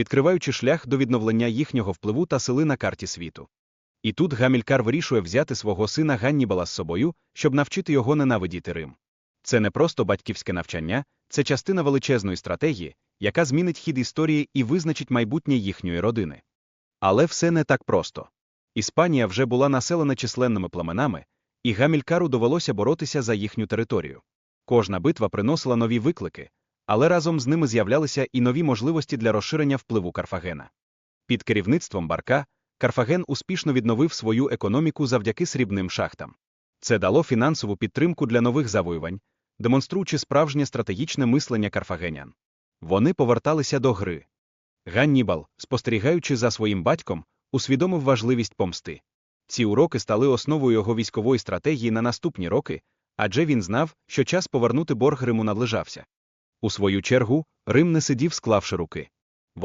відкриваючи шлях до відновлення їхнього впливу та сили на карті світу. І тут Гамількар вирішує взяти свого сина Ганнібала з собою, щоб навчити його ненавидіти Рим. Це не просто батьківське навчання, це частина величезної стратегії, яка змінить хід історії і визначить майбутнє їхньої родини. Але все не так просто. Іспанія вже була населена численними племенами, і Гамількару довелося боротися за їхню територію. Кожна битва приносила нові виклики, але разом з ними з'являлися і нові можливості для розширення впливу Карфагена. Під керівництвом Барка Карфаген успішно відновив свою економіку завдяки срібним шахтам. Це дало фінансову підтримку для нових завоювань, демонструючи справжнє стратегічне мислення карфагенян. Вони поверталися до гри. Ганнібал, спостерігаючи за своїм батьком, усвідомив важливість помсти. Ці уроки стали основою його військової стратегії на наступні роки, адже він знав, що час повернути борг Риму наближався. У свою чергу, Рим не сидів, склавши руки.